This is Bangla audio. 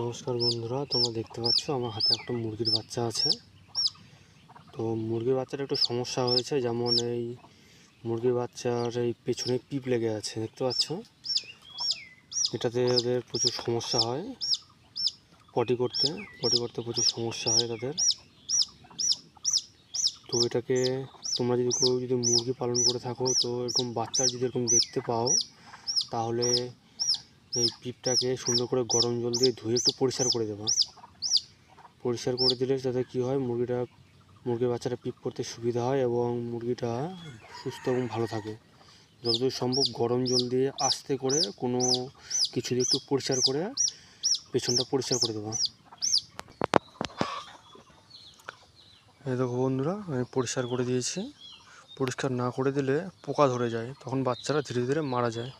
নমস্কার বন্ধুরা, তোমরা দেখতে পাচ্ছ আমার হাতে একটা মুরগির বাচ্চা আছে। তো মুরগির বাচ্চার একটু সমস্যা হয়েছে, যেমন এই মুরগির বাচ্চার এই পেছনে পিপ লেগে আছে, দেখতে পাচ্ছ? এটাতে ওদের প্রচুর সমস্যা হয় পটি করতে পটি করতে প্রচুর সমস্যা হয় তাদের। তো এটাকে তোমরা যদি কেউ যদি মুরগি পালন করে থাকো, তো এরকম বাচ্চা যদি এরকম দেখতে পাও, তাহলে এই পিপটাকে সুন্দর করে গরম জল দিয়ে ধুয়ে একটু পরিষ্কার করে দেবা। পরিষ্কার করে দিলে যাতে কী হয়, মুরগিটা, মুরগির বাচ্চাটা পিপ করতে সুবিধা হয় এবং মুরগিটা সুস্থ এবং ভালো থাকে। যতদূর সম্ভব গরম জল দিয়ে আস্তে করে কোনো কিছু দিয়ে একটু পরিষ্কার করে পেছনটা পরিষ্কার করে দেবা। এই দেখো বন্ধুরা, আমি পরিষ্কার করে দিয়েছি। পরিষ্কার না করে দিলে পোকা ধরে যায়, তখন বাচ্চারা ধীরে ধীরে মারা যায়।